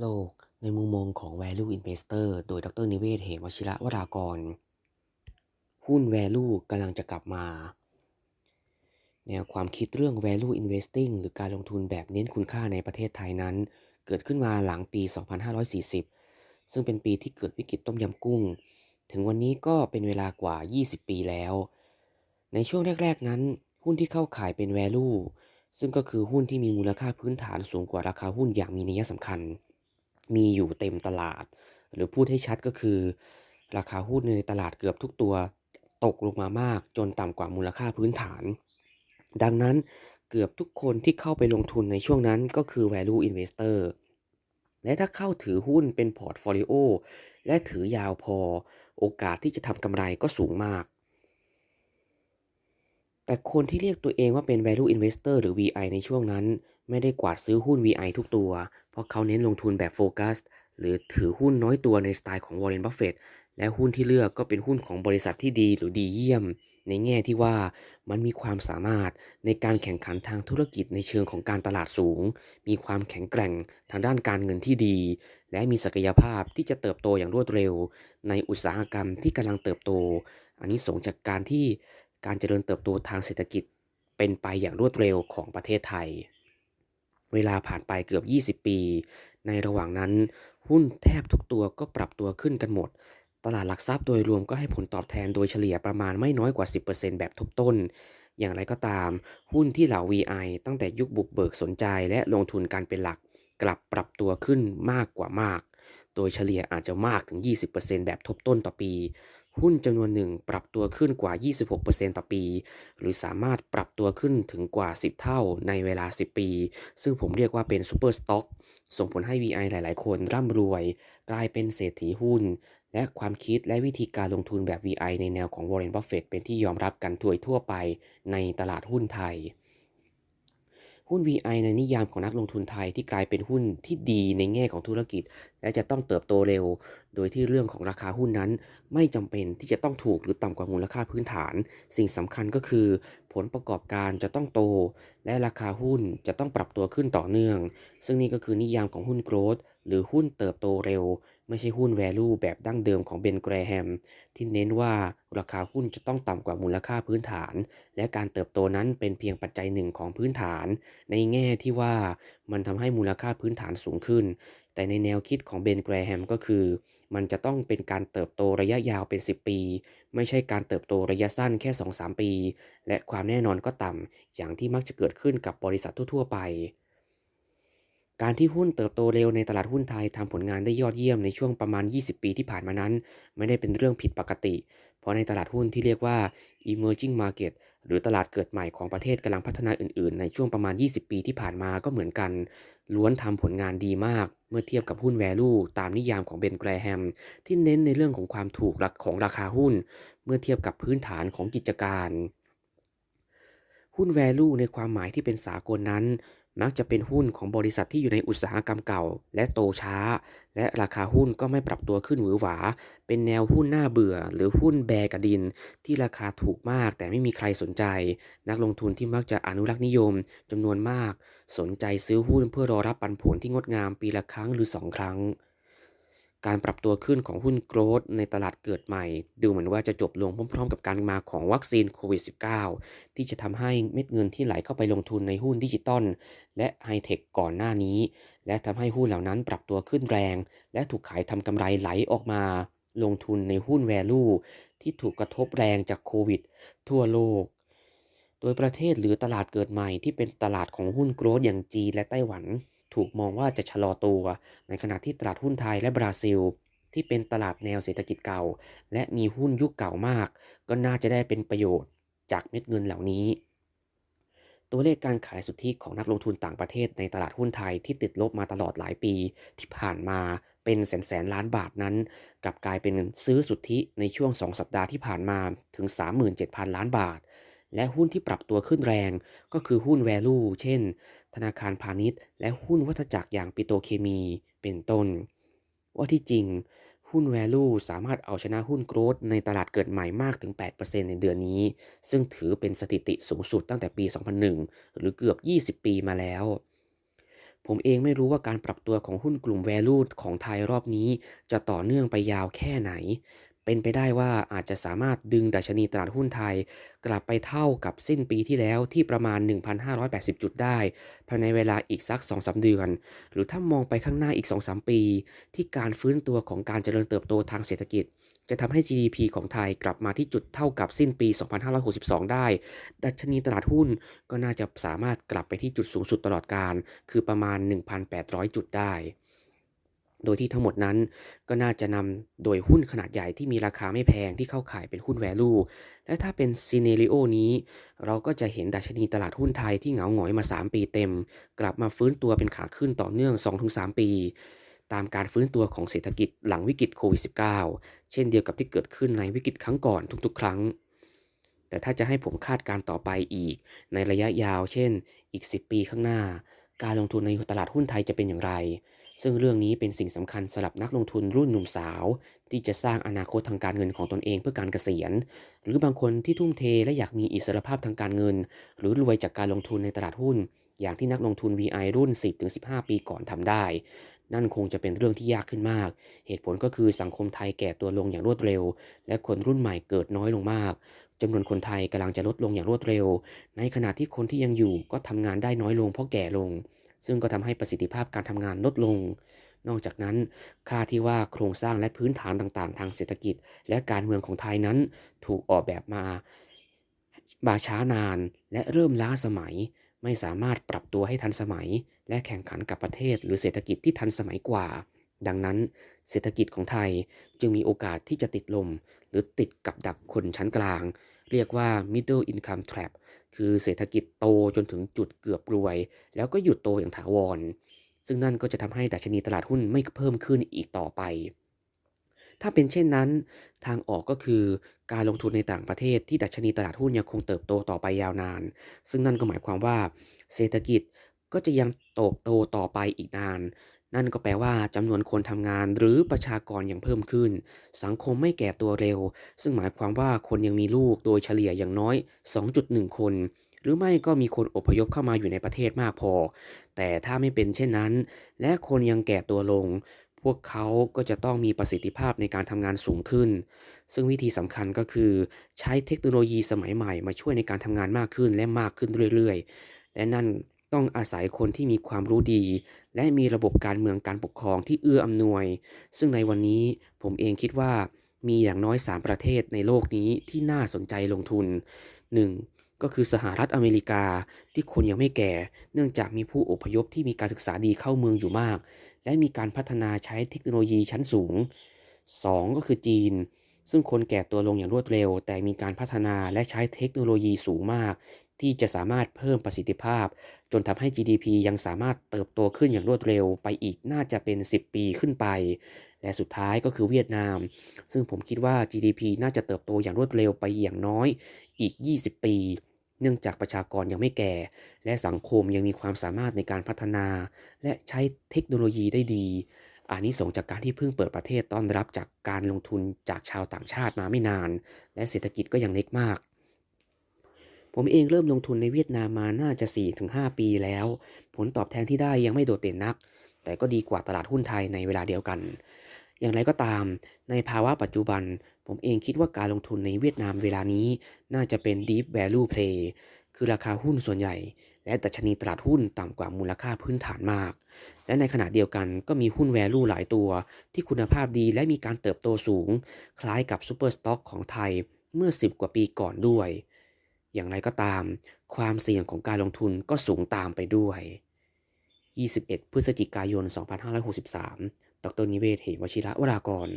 โลกในมุมมองของ Value Investor โดยดร.นิเวศ เหมวชิระวรากร หุ้น Value กำลังจะกลับมา แนวความคิดเรื่อง Value Investing หรือการลงทุนแบบเน้นคุณค่าในประเทศไทยนั้น เกิดขึ้นมาหลังปี 2540 ซึ่งเป็นปีที่เกิดวิกฤตต้มยำกุ้ง ถึงวันนี้ก็เป็นเวลากว่า 20 ปีแล้ว ในช่วงแรก ๆ นั้น หุ้นที่เข้าขายเป็น Value ซึ่งก็คือหุ้นที่มีมูลค่าพื้นฐานสูงกว่าราคาหุ้นอย่างมีนัยสำคัญ มีอยู่เต็มตลาด หรือพูดให้ชัดก็คือ ราคาหุ้นในตลาดเกือบทุกตัวตกลงมามากจนต่ำกว่ามูลค่าพื้นฐาน ดังนั้นเกือบทุกคนที่เข้าไปลงทุนในช่วงนั้นก็คือ value investor และถ้าเข้าถือหุ้นเป็นพอร์ตโฟลิโอและถือยาวพอ โอกาสที่จะทำกำไรก็สูงมาก แต่คนที่เรียกตัวเองว่าเป็น value investor หรือ VI ในช่วงนั้น ไม่ได้กวาดซื้อหุ้น VI ทุกตัว เพราะเขาเน้นลงทุนแบบโฟกัสหรือถือหุ้นน้อยตัวในสไตล์ของวอร์เรนบัฟเฟตและหุ้นที่เลือกก็เป็นหุ้นของบริษัทที่ดีหรือดีเยี่ยม ในแง่ที่ว่ามันมีความสามารถในการแข่งขันทางธุรกิจในเชิงของการตลาดสูง มีความแข็งแกร่งทางด้านการเงินที่ดี และมีศักยภาพที่จะเติบโตอย่างรวดเร็ว ในอุตสาหกรรมที่กำลังเติบโต อันนี้ส่งจากการที่ การเจริญเติบโตทางเศรษฐกิจเป็นไปอย่างรวดเร็วของประเทศไทย เวลาผ่านไปเกือบ 20 ปี ในระหว่างนั้น หุ้นแทบทุกตัวก็ปรับตัวขึ้นกันหมด ตลาดหลักทรัพย์โดยรวมก็ให้ผลตอบแทนโดยเฉลี่ยประมาณไม่น้อยกว่า 10%แบบทบต้น อย่างไรก็ตาม หุ้นที่เหล่า VI ตั้งแต่ยุคบุกเบิกสนใจและลงทุนการเป็นหลักกลับปรับตัวขึ้นมากกว่ามาก โดยเฉลี่ยอาจจะมากถึง 20%แบบทบต้นต่อปี หุ้นจำนวนหนึ่งปรับตัวขึ้นกว่า 26%ต่อปี หรือสามารถปรับตัวขึ้นถึงกว่า 10 เท่าในเวลา 10 ปี ซึ่งผมเรียกว่าเป็นซูเปอร์สต็อกส่งผลให้ VI หลายๆ คนร่ำรวย กลายเป็นเศรษฐีหุ้น และความคิดและวิธีการลงทุนแบบ VI ในแนวของ Warren Buffett เป็นที่ยอมรับกันทั่วทั่วไปในตลาดหุ้นไทย หุ้น VI ในนิยามของนักลงทุนไทยที่กลายเป็นหุ้นที่ดีในแง่ของธุรกิจ และจะต้องเติบโตเร็ว โดยที่เรื่องของราคาหุ้นนั้น ไม่จำเป็นที่จะต้องถูกหรือต่ำกว่ามูลค่าพื้นฐาน สิ่งสำคัญก็คือ ผลประกอบการจะต้องโต และราคาหุ้นจะต้องปรับตัวขึ้นต่อเนื่อง ซึ่งนี่ก็คือนิยามของหุ้นโกรดหรือหุ้นเติบโตเร็ว ไม่ใช่หุ้น value แบบดั้งเดิมของเบนแกรแฮม ที่เน้นว่าราคาหุ้นจะต้องต่ำกว่ามูลค่าพื้นฐาน และการเติบโตนั้นเป็นเพียงปัจจัยหนึ่งของพื้นฐาน ในแง่ที่ว่ามันทำให้มูลค่าพื้นฐานสูงขึ้น แต่ในแนวคิดของเบนแกรแฮมก็คือ มันจะต้องเป็นการเติบโตระยะยาวเป็น 10 ปี ไม่ใช่การเติบโตระยะสั้นแค่ 2-3 ปี และความแน่นอนก็ต่ำอย่างที่มักจะเกิดขึ้นกับบริษัททั่วๆไป การที่หุ้นเติบโตเร็วในตลาดหุ้นไทยทำผลงานได้ยอดเยี่ยมในช่วงประมาณ 20 ปีที่ผ่านมานั้น ไม่ได้เป็นเรื่องผิดปกติ เพราะในตลาดหุ้นที่เรียกว่า emerging market หรือตลาดเกิดใหม่ของประเทศกำลังพัฒนาอื่นๆ ในช่วงประมาณ 20 ปีที่ผ่านมาก็เหมือนกัน ล้วนทำผลงานดีมาก เมื่อเทียบกับหุ้น value ตามนิยามของเบนแกรแฮม ที่เน้นในเรื่องของความถูกหลักของราคาหุ้น เมื่อเทียบกับพื้นฐานของกิจการ หุ้น value ในความหมายที่เป็นสากลนั้น มักจะเป็นหุ้นของบริษัทที่อยู่ในอุตสาหกรรมเก่า และโตช้า และราคาหุ้นก็ไม่ปรับตัวขึ้นหวือหวา เป็นแนวหุ้นหน้าเบื่อ หรือหุ้นแบกระดิน ที่ราคาถูกมากแต่ไม่มีใครสนใจ นักลงทุนที่มักจะอนุรักษ์นิยมจำนวนมาก สนใจซื้อหุ้นเพื่อรอรับปันผลที่งดงามปีละครั้งหรือ2ครั้ง การปรับตัวขึ้นของหุ้นโกลดในตลาดเกิดใหม่ ดูเหมือนว่าจะจบลงพร้อมๆ กับการมาของวัคซีนโควิด -19 ที่จะทำให้เม็ดเงินที่ไหลเข้าไปลงทุนในหุ้นดิจิตอลและไฮเทคก่อนหน้านี้ และทำให้หุ้นเหล่านั้นปรับตัวขึ้นแรง และถูกขายทำกำไรไหลออกมา ลงทุนในหุ้น value ที่ถูกกระทบแรงจากโควิด ทั่วโลก โดยประเทศหรือตลาดเกิดใหม่ที่เป็นตลาดของหุ้นโกลดอย่างจีนและไต้หวัน ถูกมองว่าจะชะลอตัว ในขณะที่ตลาดหุ้นไทยและบราซิล ที่เป็นตลาดแนวเศรษฐกิจเก่า และมีหุ้นยุคเก่ามาก ก็น่าจะได้เป็นประโยชน์จากเม็ดเงินเหล่านี้ ตัวเลขการขายสุทธิของนักลงทุนต่างประเทศในตลาดหุ้นไทยที่ติดลบมาตลอดหลายปี ที่ผ่านมาเป็นแสนแสนล้านบาทนั้นกลับกลายเป็นซื้อสุทธิในช่วง 2 สัปดาห์ที่ผ่านมาถึง 37,000 ล้านบาท และหุ้นที่ปรับตัวขึ้นแรง ก็คือหุ้น value เช่น ธนาคารพาณิชย์ และหุ้นวัฏจักรอย่างปิโตเคมี เป็นต้น ว่าที่จริง หุ้น value สามารถเอาชนะหุ้นโกลดในตลาดเกิดใหม่มากถึง 8%ในเดือนนี้ ซึ่งถือเป็นสถิติสูงสุดตั้งแต่ปี 2001 หรือเกือบ 20 ปีมาแล้วผมเองไม่รู้ว่าการปรับตัวของหุ้นกลุ่ม Value ของไทยรอบนี้ จะต่อเนื่องไปยาวแค่ไหน เป็นไปได้ว่าอาจจะสามารถดึงดัชนีตลาดหุ้นไทย กลับไปเท่ากับสิ้นปีที่แล้วที่ประมาณ 1,580 จุดได้ ภายในเวลาอีกสัก 2-3 เดือน หรือถ้ามองไปข้างหน้าอีก 2-3 ปี ที่การฟื้นตัวของการเจริญเติบโตทางเศรษฐกิจ จะทำให้ GDP ของไทยกลับมาที่จุดเท่ากับสิ้นปี 2562 ได้ ดัชนีตลาดหุ้นก็น่าจะสามารถกลับไปที่จุดสูงสุดตลอดการ คือประมาณ 1,800 จุดได้ โดยที่ทั้งหมดนั้นก็น่าจะนำโดยหุ้นขนาดใหญ่ที่มีราคาไม่แพงที่เข้าขายเป็นหุ้น value และถ้าเป็นซีเนริโอนี้ เราก็จะเห็นดัชนีตลาดหุ้นไทยที่เหงาหงอยมา 3 ปีเต็ม กลับมาฟื้นตัวเป็นขาขึ้นต่อเนื่อง 2-3 ปี ตามการฟื้นตัวของเศรษฐกิจหลังวิกฤตโควิด -19 เช่นเดียวกับที่เกิดขึ้นในวิกฤตครั้งก่อนทุกๆ ครั้ง แต่ถ้าจะให้ผมคาดการต่อไปอีก ในระยะยาว เช่น อีก 10 ปีข้างหน้า การลงทุนในตลาดหุ้นไทยจะเป็นอย่างไร ซึ่งเรื่องนี้เป็นสิ่งสำคัญสำหรับนักลงทุนรุ่นหนุ่มสาว ที่จะสร้างอนาคตทางการเงินของตนเองเพื่อการเกษียณ หรือบางคนที่ทุ่มเทและอยากมีอิสรภาพทางการเงิน หรือรวยจากการลงทุนในตลาดหุ้น อย่างที่นักลงทุน VI รุ่น 10-15 ปีก่อนทำได้ นั่นคงจะเป็นเรื่องที่ยากขึ้นมาก เหตุผลก็คือสังคมไทยแก่ตัวลงอย่างรวดเร็ว และคนรุ่นใหม่เกิดน้อยลงมากจำนวนคนไทยกำลังจะลดลงอย่างรวดเร็ว ในขณะที่คนที่ยังอยู่ก็ทำงานได้น้อยลงเพราะแก่ลง ซึ่งก็ทำให้ประสิทธิภาพการทำงานลดลง นอกจากนั้น ค่าที่ว่าโครงสร้างและพื้นฐานต่างๆ ทางเศรษฐกิจ และการเมืองของไทยนั้น ถูกออกแบบมามาช้านาน และเริ่มล้าสมัย ไม่สามารถปรับตัวให้ทันสมัย และแข่งขันกับประเทศ หรือเศรษฐกิจที่ทันสมัยกว่า ดังนั้น เศรษฐกิจของไทยจึงมีโอกาสที่จะติดลม หรือติดกับดักคนชั้นกลาง เรียกว่า middle income trap คือเศรษฐกิจโตจนถึงจุดเกือบรวย แล้วก็หยุดโตอย่างถาวร ซึ่งนั่นก็จะทำให้ดัชนีตลาดหุ้นไม่เพิ่มขึ้นอีกต่อไป ถ้าเป็นเช่นนั้น ทางออกก็คือการลงทุนในต่างประเทศที่ดัชนีตลาดหุ้นยังคงเติบโตต่อไปยาวนาน ซึ่งนั่นก็หมายความว่า เศรษฐกิจก็จะยังโตโตต่อไปอีกนาน นั่นก็แปลว่าจำนวนคนทำงานหรือประชากรยังเพิ่มขึ้น สังคมไม่แก่ตัวเร็ว ซึ่งหมายความว่าคนยังมีลูกโดยเฉลี่ยอย่างน้อย 2.1 คน หรือไม่ก็มีคนอพยพเข้ามาอยู่ในประเทศมากพอ แต่ถ้าไม่เป็นเช่นนั้น และคนยังแก่ตัวลง พวกเขาก็จะต้องมีประสิทธิภาพในการทำงานสูงขึ้น ซึ่งวิธีสำคัญก็คือ ใช้เทคโนโลยีสมัยใหม่มาช่วยในการทำงานมากขึ้นและมากขึ้นเรื่อย ๆ และนั่น ต้องอาศัยคนที่มีความรู้ดี และมีระบบการเมืองการปกครองที่เอื้ออำนวย ซึ่งในวันนี้ผมเองคิดว่ามีอย่างน้อย 3 ประเทศในโลกนี้ที่น่าสนใจลงทุน 1. ก็คือสหรัฐอเมริกาที่คนยังไม่แก่ เนื่องจากมีผู้อพยพที่มีการศึกษาดีเข้าเมืองอยู่มาก และมีการพัฒนาใช้เทคโนโลยีชั้นสูง 2. ก็คือจีน ซึ่งคนแก่ตัวลงอย่างรวดเร็ว แต่มีการพัฒนาและใช้เทคโนโลยีสูงมาก ที่จะสามารถเพิ่มประสิทธิภาพ จนทำให้ GDP ยังสามารถเติบโตขึ้นอย่างรวดเร็วไปอีกน่าจะเป็น 10 ปีขึ้นไป และสุดท้ายก็คือเวียดนาม ซึ่งผมคิดว่า GDP น่าจะเติบโตอย่างรวดเร็วไปอย่างน้อยอีก 20 ปีเนื่องจากประชากรยังไม่แก่ และสังคมยังมีความสามารถในการพัฒนา และใช้เทคโนโลยีได้ดี อานิสงส์จากการที่เพิ่งเปิดประเทศต้อนรับจากการลงทุนจากชาวต่างชาติมาไม่นาน และเศรษฐกิจก็ยังเล็กมาก ผมเองเริ่มลงทุนในเวียดนามมาน่าจะ 4-5 ปีแล้ว ผลตอบแทนที่ได้ยังไม่โดดเด่นนัก แต่ก็ดีกว่าตลาดหุ้นไทยในเวลาเดียวกัน อย่างไรก็ตาม ในภาวะปัจจุบัน ผมเองคิดว่าการลงทุนในเวียดนามเวลานี้ น่าจะเป็น deep value play คือราคาหุ้นส่วนใหญ่ และดัชนีตลาดหุ้นต่ำกว่ามูลค่าพื้นฐานมาก และในขณะเดียวกันก็มีหุ้น value หลายตัว ที่คุณภาพดีและมีการเติบโตสูง คล้ายกับซูเปอร์สต็อกของไทยเมื่อ 10 กว่าปีก่อนด้วย อย่างไรก็ตาม ความเสี่ยงของการลงทุนก็สูงตามไปด้วย 21 พฤศจิกายน 2563 ดรนิเวศ เหวชิระวรากร